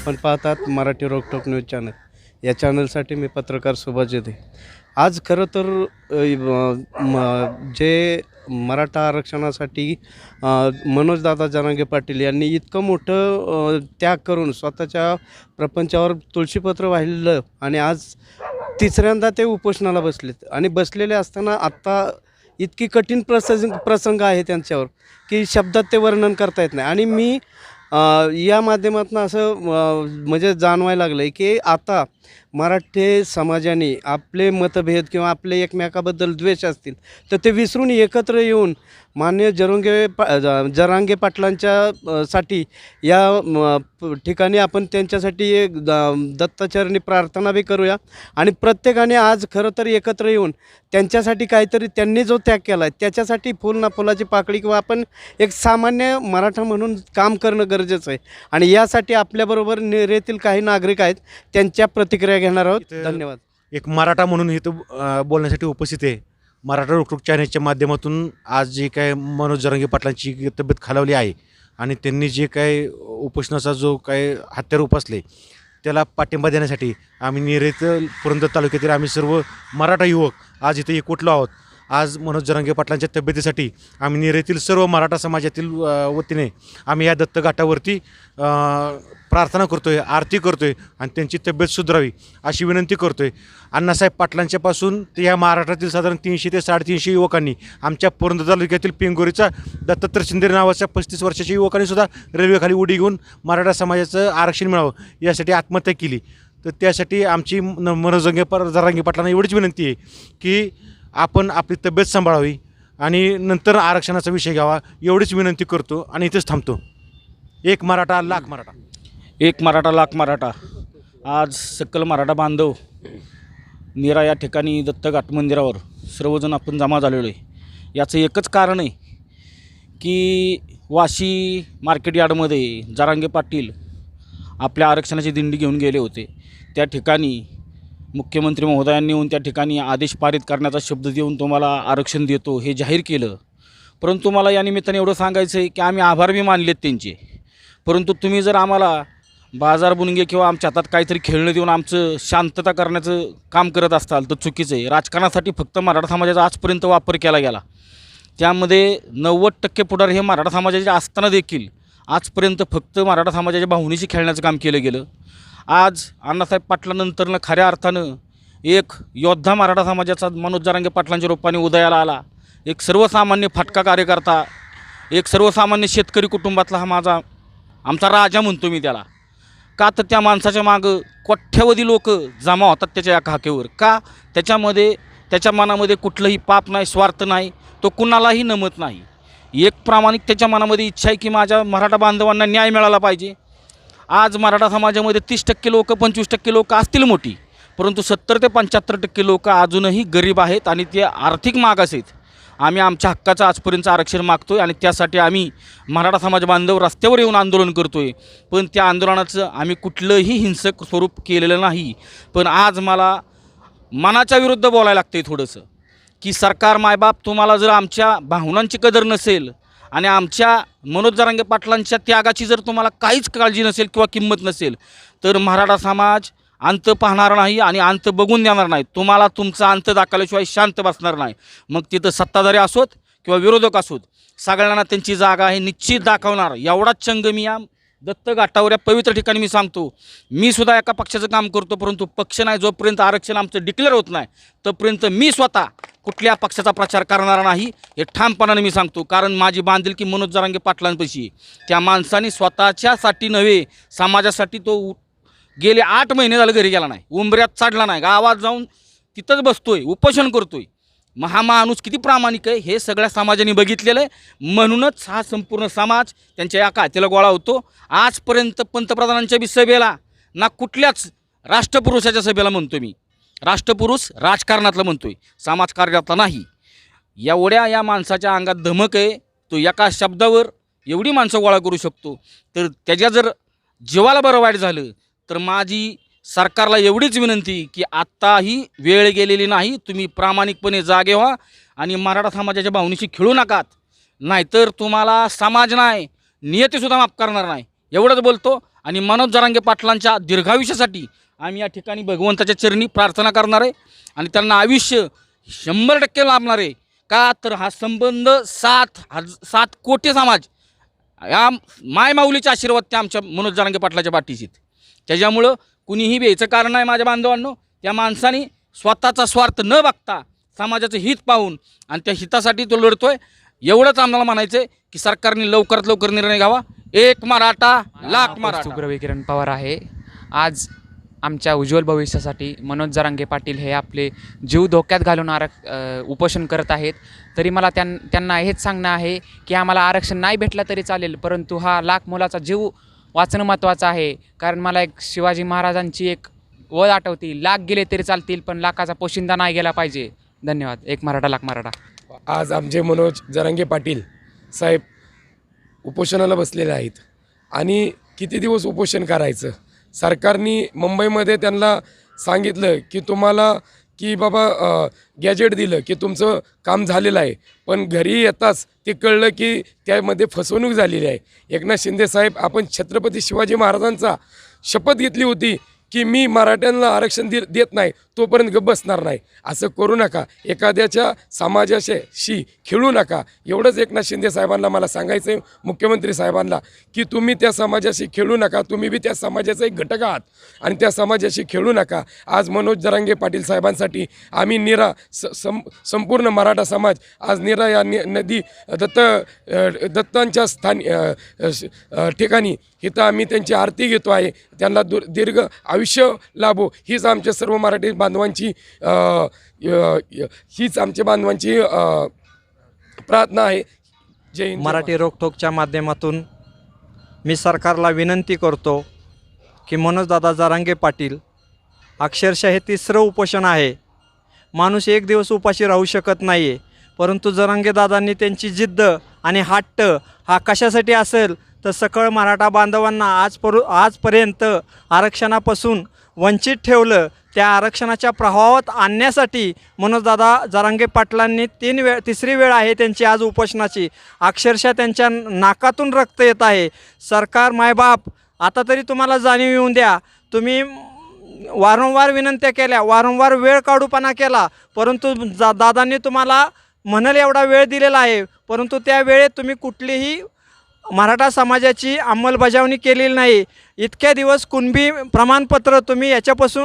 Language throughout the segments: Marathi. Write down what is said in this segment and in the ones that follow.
आपण पाहतात मराठी रोकटोक न्यूज चॅनल. या चॅनलसाठी मी पत्रकार सुभाष येते आज खरं तर म- जे मराठा आरक्षणासाठी मनोजदादा जनांगे पाटील यांनी इतकं मोठं त्याग करून स्वतःच्या प्रपंचावर तुळशीपत्र वाहिलं आणि आज तिसऱ्यांदा ते उपोषणाला बसलेत. आणि बसलेले असताना आत्ता इतकी कठीण प्रसंग प्रसंग आहे त्यांच्यावर की शब्दात ते वर्णन करता येत नाही. आणि मी या माध्यमातून असं म्हणजे जाणवायला लागलं आहे की आता मराठे समाजाने आपले मतभेद किंवा आपले एकमेकाबद्दल द्वेष असतील तर ते विसरून एकत्र येऊन मान्य जरुंगे पा जरांगे पाटलांच्या साठी या ठिकाणी आपण त्यांच्यासाठी एक दत्ताचरणी प्रार्थना बी करूया. आणि प्रत्येकाने आज खरं तर एकत्र येऊन त्यांच्यासाठी काहीतरी त्यांनी जो त्याग केला आहे त्याच्यासाठी फुल ना फुलाची पाकळी किंवा आपण एक सामान्य मराठा म्हणून काम करणं गरजेचं आहे. आणि यासाठी आपल्याबरोबर नेरेतील काही नागरिक आहेत त्यांच्या प्रतिक्रिया घेणार आहोत. इथं- धन्यवाद. एक मराठा म्हणून इथं अ, बोलण्यासाठी उपस्थित आहे. मराठा रोकटोक चॅनलच्या माध्यमातून आज जे काय मनोज जरांगे पाटलांची तब्येत खालावली आहे आणि त्यांनी जे काय उपोषणाचा जो काय हत्यार उपसले त्याला पाठिंबा देण्यासाठी आम्ही निरेत पुरंदर तालुक्यातील आम्ही सर्व मराठा युवक आज इथे एकवटलो आहोत. आज मनोज जरांगे पाटलांच्या तब्येतीसाठी आम्ही निरेतील सर्व मराठा समाजातील अ, वतीने आम्ही या दत्तघाटावरती अ, प्रार्थना करतोय आरती करतोय आणि त्यांची तब्येत सुधारावी अशी विनंती करतोय. अण्णासाहेब पाटलांच्यापासून ते या महाराष्ट्रातील साधारण तीनशे ते साडेतीनशे युवकांनी आमच्या पुरंदर तालुक्यातील पिंगोरीचा दत्तात्रय शिंदे नावाच्या पस्तीस वर्षाच्या युवकांनी सुद्धा रेल्वेखाली उडी घेऊन मराठा समाजाचं आरक्षण मिळावं यासाठी आत्महत्या केली. तर त्यासाठी आमची मनोजंगे पर जरांगी पाटलांना एवढीच विनंती आहे की आपण आपली तब्येत सांभाळावी आणि नंतर आरक्षणाचा विषय घ्यावा एवढीच विनंती करतो आणि इथेच थांबतो. एक मराठा लाख मराठा. एक मराठा लाख मराठा. आज सकल मराठा बांधव निरा या ठिकाणी दत्तघाट मंदिरावर सर्वजण आपण जमा झालेलो आहे. याचं एकच कारण आहे की वाशी मार्केट यार्डमध्ये जारांगे पाटील आपल्या आरक्षणाची दिंडी घेऊन गेले होते. त्या ठिकाणी मुख्यमंत्री महोदयांनी येऊन त्या ठिकाणी आदेश पारित करण्याचा शब्द देऊन तुम्हाला आरक्षण देतो हे जाहीर केलं. परंतु मला या निमित्ताने एवढं सांगायचं आहे की आम्ही आभार बी मानलेत त्यांचे. परंतु तुम्ही जर आम्हाला बाजार बुनगे किंवा आमच्या हातात काहीतरी खेळणं देऊन आमचं शांतता करण्याचं काम करत असाल तर चुकीचं आहे. राजकारणासाठी फक्त मराठा समाजाचा आजपर्यंत वापर केला गेला. त्यामध्ये नव्वद टक्के पुढारी हे मराठा समाजाचे असताना देखील आजपर्यंत फक्त मराठा समाजाच्या भावनेशी खेळण्याचं काम केलं गेलं. आज अण्णासाहेब पाटलानंतरनं खऱ्या अर्थानं एक योद्धा मराठा समाजाचा मनोज जरांगे पाटलांच्या रूपाने उदयाला आला. एक सर्वसामान्य फाटका कार्यकर्ता एक सर्वसामान्य शेतकरी कुटुंबातला हा माझा आमचा राजा म्हणतो मी त्याला. का तर त्या माणसाच्या मागं कोठ्यावधी लोक जमा होतात त्याच्या या खाकेवर? का? त्याच्यामध्ये त्याच्या मनामध्ये कुठलंही पाप नाही स्वार्थ नाही तो कुणालाही नमत नाही. एक प्रामाणिक त्याच्या मनामध्ये इच्छा आहे की माझ्या मराठा बांधवांना न्याय मिळाला पाहिजे. आज मराठा समाजामध्ये तीस टक्के लोक पंचवीस टक्के लोक असतील मोठी परंतु सत्तर ते पंच्याहत्तर टक्के लोक अजूनही गरीब आहेत आणि ते आर्थिक मागास आहेत. आम्ही आमच्या हक्काचं आजपर्यंत आरक्षण मागतो आहे आणि त्यासाठी आम्ही मराठा समाज बांधव रस्त्यावर येऊन आंदोलन करतो आहे पण त्या आंदोलनाचं आम्ही कुठलंही हिंसक स्वरूप केलेलं नाही. पण आज मला मनाच्या विरुद्ध बोलायला लागतं आहे थोडंसं. की सरकार मायबाप तुम्हाला जर आमच्या भावनांची कदर नसेल आणि आमच्या मनोज जरांगे पाटलांच्या त्यागाची जर तुम्हाला काहीच काळजी नसेल किंवा किंमत नसेल तर मराठा समाज अंत पाहणार नाही आणि अंत बघून देणार नाही. तुम्हाला तुमचा अंत दाखवल्याशिवाय शांत बसणार नाही. मग तिथं सत्ताधारी असोत किंवा विरोधक असोत सगळ्यांना त्यांची जागा आहे निश्चित दाखवणार. एवढाच चंग मी या दत्त घाटावर या पवित्र ठिकाणी मी सांगतो. मी सुद्धा एका पक्षाचं काम करतो परंतु पक्ष नाही जोपर्यंत आरक्षण आमचं डिक्लेअर होत नाही तोपर्यंत मी स्वतः कुठल्या पक्षाचा प्रचार करणार नाही हे ठामपणाने मी सांगतो. कारण माझी बांधिलकी मनोज जरांगे पाटलांपाशी त्या माणसाने स्वतःच्यासाठी नव्हे समाजासाठी तो उ- गेले आठ महिने झालं घरी गेला नाही. उंबऱ्यात चढला नाही. गावात जाऊन तिथंच बसतोय उपोषण करतोय. मग हा माणूस किती प्रामाणिक आहे हे सगळ्या समाजाने बघितलेलं आहे. म्हणूनच हा संपूर्ण समाज त्यांच्या या कातीला गोळा होतो. आजपर्यंत पंतप्रधानांच्या बी सभेला ना कुठल्याच राष्ट्रपुरुषाच्या सभेला म्हणतो मी. राष्ट्रपुरुष राजकारणातला म्हणतोय समाजकार्यातला नाही. एवढ्या या माणसाच्या अंगात धमक आहे तो एका शब्दावर एवढी माणसं गोळा करू शकतो. तर त्याच्या जर जीवाला बरं वाईट झालं तर माझी सरकारला एवढीच विनंती की आत्ताही वेळ गेलेली नाही तुम्ही प्रामाणिकपणे जागे व्हा आणि मराठा समाजाच्या भावनेशी खेळू नकात. नाहीतर तुम्हाला समाज नाही नियतीसुद्धा माफ करणार नाही. एवढंच बोलतो आणि मनोज जरांगे पाटलांच्या दीर्घायुष्यासाठी आम्ही या ठिकाणी भगवंताच्या चरणी प्रार्थना करणार आहे आणि त्यांना आयुष्य शंभर टक्के लाभणार आहे. का? तर हा संबंध सात हज सात कोटी समाज या माय माऊलीचे आशीर्वाद त्या आमच्या मनोज जरांगे पाटलाच्या पाठीशीत त्याच्यामुळं कुणीही बेचं कारण आहे माझ्या बांधवांनो. त्या माणसाने स्वतःचा स्वार्थ न बघता समाजाचं हित पाहून आणि त्या हितासाठी तो लढतोय. एवढंच आम्हाला म्हणायचं आहे की सरकारने लवकरात लवकर निर्णय घ्यावा. एक मराठा लाख मराठा. किरण पवार आहे. आज आमच्या उज्ज्वल भविष्यासाठी मनोज जरांगे पाटील हे आपले जीव धोक्यात घालून आरक उपोषण करत आहेत. तरी मला त्यां त्यांना हेच सांगणं आहे की आम्हाला आरक्षण नाही भेटलं तरी चालेल परंतु हा लाख मुलाचा जीव वाचणं महत्त्वाचं आहे. कारण मला एक शिवाजी महाराजांची एक वळ आठवती. लाख गेले तरी चालतील पण लाखाचा पोशिंदा नाही गेला पाहिजे. धन्यवाद. एक मराठा लाख मराठा. आज आमचे मनोज जरांगे पाटील साहेब उपोषणाला बसलेले आहेत. आणि किती दिवस उपोषण करायचं? सरकारने मुंबईमध्ये त्यांना सांगितलं की तुम्हाला की बाबा गॅजेट दिलं की तुमचं काम झालेलं आहे. पण घरी येताच ते कळलं की त्यामध्ये फसवणूक झालेली आहे. एकनाथ शिंदे साहेब आपण छत्रपती शिवाजी महाराजांचा शपथ घेतली होती की मी मराठ्यांना आरक्षण दे देत नाही तोपर्यंत बसणार नाही. असं करू नका. एखाद्याच्या समाजाशी खेळू नका. एवढंच एकनाथ शिंदे साहेबांना मला सांगायचं आहे मुख्यमंत्री साहेबांना की तुम्ही त्या समाजाशी खेळू नका. तुम्ही बी त्या समाजाचा एक घटक आहात आणि त्या समाजाशी खेळू नका. आज मनोज जरांगे पाटील साहेबांसाठी आम्ही निरा स सं संपूर्ण मराठा समाज आज निरा या नि नदी दत्त दत्तांच्या स्थानी ठिकाणी इथं आम्ही त्यांची आरती घेतो आहे. त्यांना दु दीर्घ आयुष्य लाभो. हीच आमच्या सर्व मराठी बांधवांची य- हीच आमच्या बांधवांची प्रार्थना आहे. जय मराठी रोखोकच्या माध्यमातून मी सरकारला विनंती करतो की मनोजदादा जरांगे पाटील अक्षरशः हे तिसरं उपोषण आहे. माणूस एक दिवस उपाशी राहू शकत नाही आहे परंतु जरांगेदादांनी त्यांची जिद्द आणि हट्ट हा कशासाठी असेल तर सकळ मराठा बांधवांना आजपरू आजपर्यंत आरक्षणापासून वंचित ठेवलं. त्या आरक्षणाच्या प्रभावात आणण्यासाठी मनोजदादा जरांगे पाटलांनी तीन वेळ तिसरी वेळ आहे त्यांची आज उपोषणाची. अक्षरशः त्यांच्या नाकातून रक्त येत आहे. सरकार मायबाप आता तरी तुम्हाला जाणीव येऊन द्या. तुम्ही वारंवार विनंत्या केल्या वारंवार वेळ काढूपणा केला परंतु जा दादांनी तुम्हाला म्हणाल एवढा वेळ दिलेला आहे परंतु त्या वेळेत तुम्ही कुठलीही मराठा समाजाची अंमलबजावणी केलेली नाही. इतक्या दिवस कुणबी प्रमाणपत्र तुम्ही याच्यापासून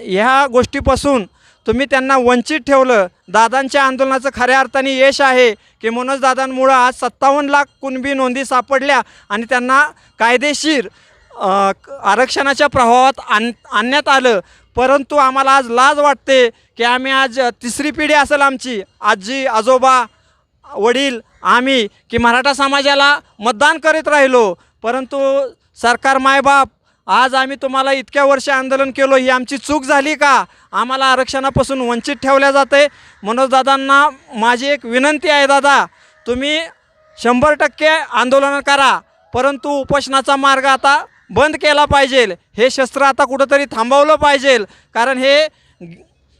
ह्या गोष्टीपासून तुम्ही त्यांना वंचित ठेवलं. दादांच्या आंदोलनाचं खऱ्या अर्थाने यश आहे की मनोज दादांमुळं आज सत्तावन्न लाख कुणबी नोंदी सापडल्या आणि त्यांना कायदेशीर आरक्षणाच्या प्रभावात आण आणण्यात आलं. परंतु आम्हाला आज लाज वाटते की आम्ही आज तिसरी पिढी असेल आमची. आजी आजोबा वडील आम्ही की मराठा समाजाला मतदान करीत राहिलो. परंतु सरकार मायबाप आज आम्ही तुम्हाला इतक्या वर्ष आंदोलन केलो ही आमची चूक झाली का? आम्हाला आरक्षणापासून वंचित ठेवल्या जाते मनोजदादांना माझी एक विनंती आहे दादा तुम्ही शंभर टक्के आंदोलन करा परंतु उपोषणाचा मार्ग आता बंद केला पाहिजे. हे शस्त्र आता कुठंतरी थांबवलं पाहिजे. कारण हे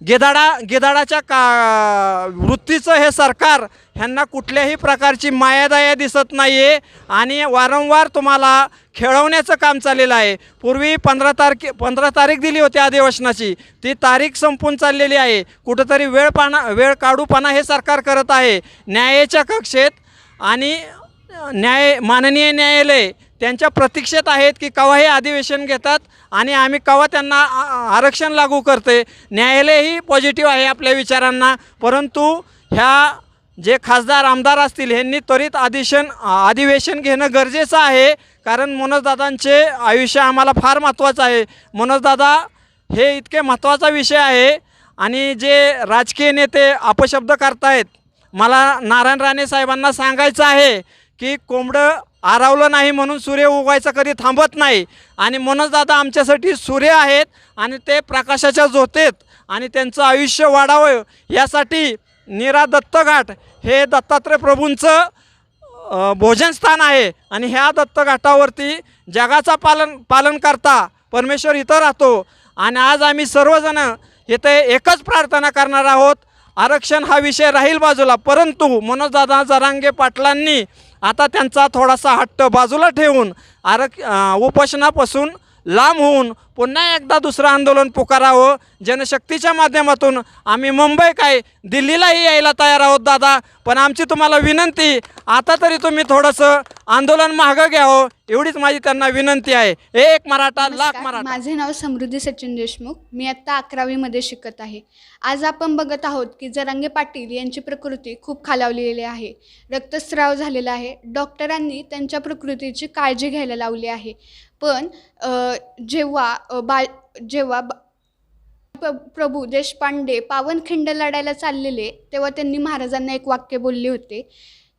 गेदाडा गेदाडाच्या का वृत्तीचं हे सरकार ह्यांना कुठल्याही प्रकारची मायादाया दिसत नाही आहे आणि वारंवार तुम्हाला खेळवण्याचं काम चाललेलं आहे. पूर्वी पंधरा तारखे पंधरा तारीख दिली होती अधिवेशनाची. ती तारीख संपून चाललेली आहे. कुठंतरी वेळपाना वेळ काढूपणा हे सरकार करत आहे. न्यायाच्या कक्षेत आणि न्याय माननीय न्यायालय त्यांच्या प्रतीक्षेत आहेत की केव्हा हे अधिवेशन घेतात आणि आम्ही केव्हा त्यांना आ- आरक्षण लागू करते. न्यायालयही पॉझिटिव्ह आहे आपल्या विचारांना. परंतु ह्या जे खासदार आमदार असतील ह्यांनी त्वरित अधिशन अधिवेशन घेणं गरजेचं आहे. कारण मनोजदादांचे आयुष्य आम्हाला फार महत्त्वाचं आहे. मनोजदादा हे इतके महत्त्वाचा विषय आहे. आणि जे राजकीय नेते अपशब्द करतायत मला नारायण राणे साहेबांना सांगायचं आहे की कोंबडं आरावलं नाही म्हणून सूर्य उगवायचा कधी थांबत नाही. आणि मनोजदादा आमच्यासाठी सूर्य आहेत आणि ते प्रकाशाच्या झोतेत आणि त्यांचं आयुष्य वाढावं यासाठी निरा दत्तघाट हे दत्तात्रय प्रभूंचं भोजनस्थान आहे. आणि ह्या दत्तघाटावरती जगाचा पालन पालन करता परमेश्वर इथं राहतो. आणि आज आम्ही सर्वजण इथे एकच प्रार्थना करणार आहोत. आरक्षण हा विषय राहील बाजूला परंतु मनोजदादा जरांगे पाटलांनी आता त्यांचा थोडासा हट्ट बाजूला ठेवून आरक उपोषणापासून लांब होऊन पुन्हा एकदा दुसरं आंदोलन पुकारावं. जनशक्तीच्या माध्यमातून आम्ही मुंबई काय दिल्लीलाही यायला तयार आहोत दादा. पण आमची तुम्हाला विनंती आता तरी तुम्ही थोडंसं आंदोलन मागं घ्यावं. एवढीच माझी त्यांना विनंती आहे. एक मराठा लाख मराठा. माझे नाव समृद्धी सचिन देशमुख. मी आत्ता अकरावीमध्ये शिकत आहे. आज आपण बघत आहोत की जरांगे पाटील यांची प्रकृती खूप खालावलेली आहे. रक्तस्राव झालेला आहे. डॉक्टरांनी त्यांच्या प्रकृतीची काळजी घ्यायला लावली आहे. पण जेव्हा अ, बा जेव्हा बा- प- प्रभू देशपांडे पावनखिंड लढायला चाललेले तेव्हा त्यांनी महाराजांना एक वाक्य बोलले होते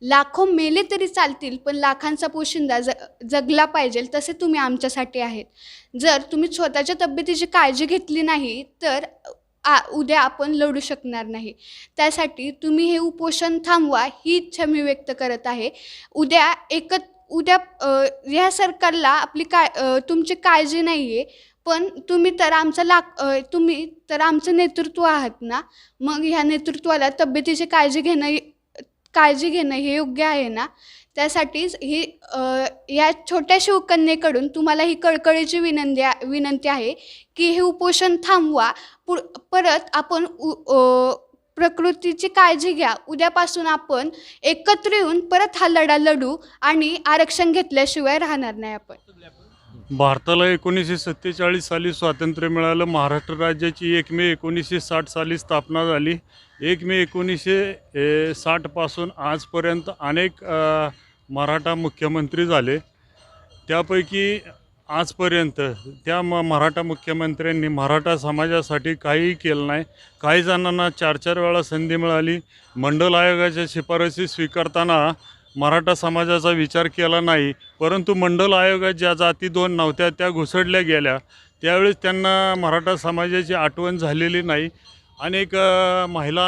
लाखो मेले तरी चालतील पण लाखांचा पोशिंदा ज जगला पाहिजे तसे तुम्ही आमच्यासाठी आहेत. जर तुम्ही स्वतःच्या तब्येतीची काळजी घेतली नाही तर आ उद्या आपण लढू शकणार नाही. त्यासाठी तुम्ही हे उपोषण थांबवा ही इच्छा मी व्यक्त करत आहे. उद्या एकत उद्या ह्या सरकारला आपली काय तुमची काळजी नाही आहे पण तुम्ही तर आमचं लाग तुम्ही तर आमचं नेतृत्व आहात ना मग ह्या नेतृत्वाला तब्येतीची काळजी घेणं काळजी घेणं हे योग्य आहे ना? त्यासाठीच ही या छोट्या शिवकन्येकडून तुम्हाला ही कळकळीची विनंती विनंती आहे की हे उपोषण थांबवा पु परत आपण उ प्रकृतीची काळजी घ्या. उद्यापासून आपण एकत्र येऊन परत हा लढा लढू आणि आरक्षण घेतल्याशिवाय राहणार नाही आपण. भारताला एकोणीसशे सत्तेचाळीस साली स्वातंत्र्य मिळालं. महाराष्ट्र राज्याची एक मे एकोणीसशे साठ साली स्थापना झाली. एक मे एकोणीसशे साठपासून आजपर्यंत अनेक मराठा मुख्यमंत्री झाले. त्यापैकी आजपर्यंत त्या म मराठा मुख्यमंत्र्यांनी मराठा समाजासाठी काहीही केलं नाही. काही जणांना चार चार वेळा संधी मिळाली. मंडल आयोगाच्या शिफारसी स्वीकारताना मराठा समाजाचा विचार केला नाही. परंतु मंडल आयोगात ज्या जाती दोन नव्हत्या त्या घुसडल्या गेल्या. त्यावेळेस त्यांना मराठा समाजाची आठवण झालेली नाही. अनेक महिला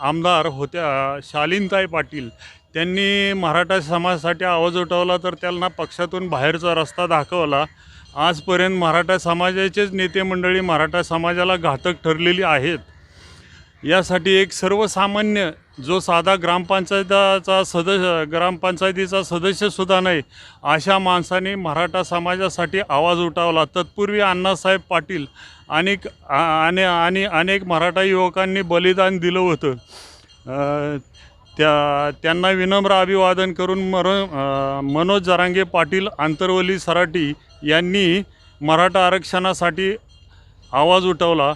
आमदार होत्या शालीनताई पाटील. त्यांनी मराठा समाजासाठी आवाज उठवला तर त्यांना पक्षातून बाहेरचा रस्ता दाखवला. आजपर्यंत मराठा समाजाचेच नेते मंडळी मराठा समाजाला घातक ठरलेली आहेत. यासाठी एक सर्वसामान्य जो साधा ग्रामपंचायताचा सदस्य ग्रामपंचायतीचा सदस्यसुद्धा नाही अशा माणसाने मराठा समाजासाठी आवाज उठावला. तत्पूर्वी अण्णासाहेब पाटील अनेक आणि आणि अनेक मराठा युवकांनी बलिदान दिलं होतं. त्या त्यांना विनम्र अभिवादन करून मर मनोज जरांगे पाटील आंतरवली सराटी यांनी मराठा आरक्षणासाठी आवाज उठवला.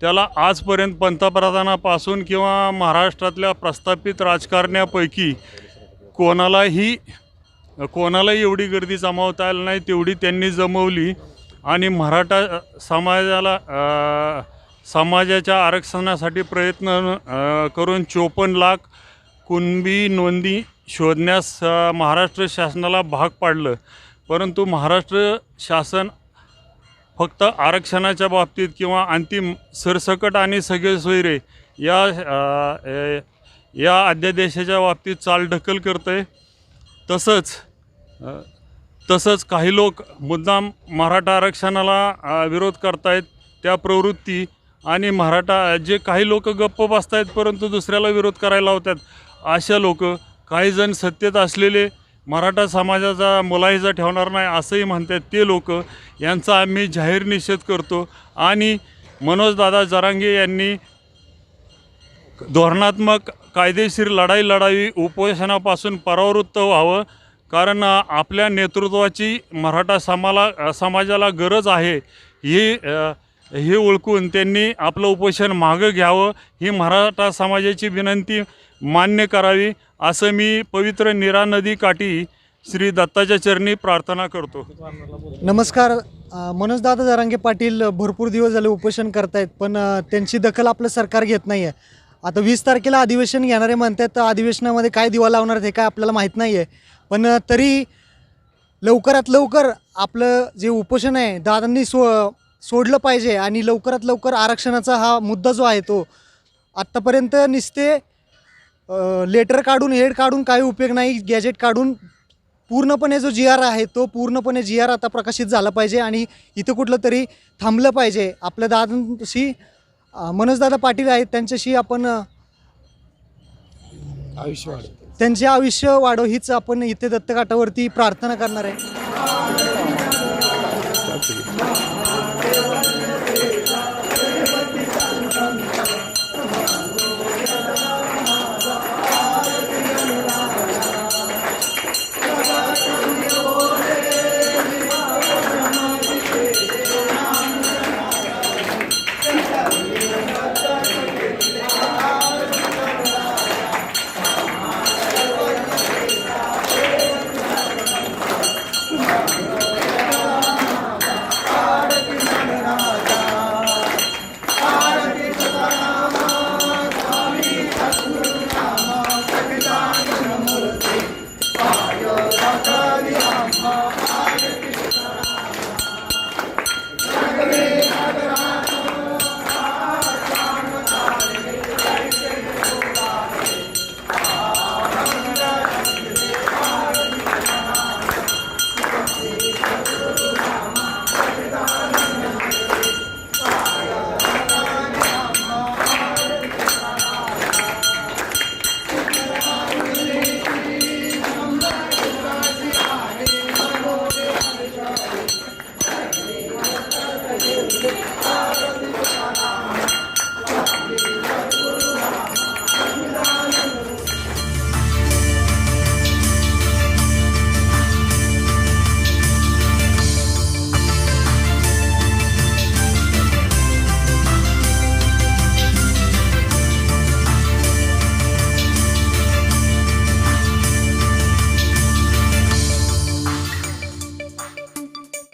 त्याला आजपर्यंत पंतप्रधानापासून किंवा महाराष्ट्रातल्या प्रस्थापित राजकारण्यापैकी कोणालाही कोणालाही एवढी गर्दी जमावता आली नाही तेवढी त्यांनी जमवली. आणि मराठा समाजाला समाजाच्या आरक्षणासाठी प्रयत्न करून चोपन्न लाख कुणबी नोंदी शोधण्यास महाराष्ट्र शासनाला भाग पाडलं. परंतु महाराष्ट्र शासन फक्त आरक्षणाच्या बाबतीत किंवा अंतिम सरसकट आणि सगळे सोयरे या या अध्यादेशाच्या बाबतीत चालढकल करतं आहे तसंच तसंच काही लोक मुद्दाम मराठा आरक्षणाला विरोध करतायत. त्या प्रवृत्ती आणि मराठा जे काही लोक गप्प बसत आहेत परंतु दुसऱ्याला विरोध करायला होतात अशा लोक काही जण सत्तेत असलेले मराठा समाजाचा मुलाहिजा ठेवणार नाही असंही म्हणतात ते लोक. यांचा आम्ही जाहीर निषेध करतो. आणि मनोजदादा जरांगे यांनी धोरणात्मक कायदेशीर लढाई लढावी उपोषणापासून परावृत्त व्हावं. कारण आपल्या नेतृत्वाची मराठा समाला समाजाला गरज आहे. ही हे ओळखून त्यांनी आपलं उपोषण मागं घ्यावं ही मराठा समाजाची विनंती मान्य करावी असं मी पवित्र नीरा नदी काठी श्री दत्ताच्या चरणी प्रार्थना करतो. नमस्कार. मनोजदादा जरांगे पाटील भरपूर दिवस झाले उपोषण करतायत पण त्यांची दखल आपलं सरकार घेत नाही आहे आता वीस तारखेला अधिवेशन घेणारे म्हणतात तर अधिवेशनामध्ये काय दिवा लावणार हे काय आपल्याला माहीत नाही आहे पण तरी लवकरात लवकर आपलं जे उपोषण आहे दादांनी स्व सोडलं पाहिजे आणि लवकरात लवकर आरक्षणाचा हा मुद्दा जो आहे तो आत्तापर्यंत नुसते लेटर काढून हेड काढून काही उपयोग नाही गॅजेट काढून पूर्णपणे जो जी आर आहे तो पूर्णपणे जी आर आता प्रकाशित झाला पाहिजे आणि इथं कुठलं तरी थांबलं पाहिजे. आपल्या दादांशी मनोजदादा पाटील आहेत त्यांच्याशी आपण अं, आयुष्यवाद त्यांचे आयुष्य वाढो हीच आपण इथे दत्तघाटावरती प्रार्थना करणार आहे. Oh,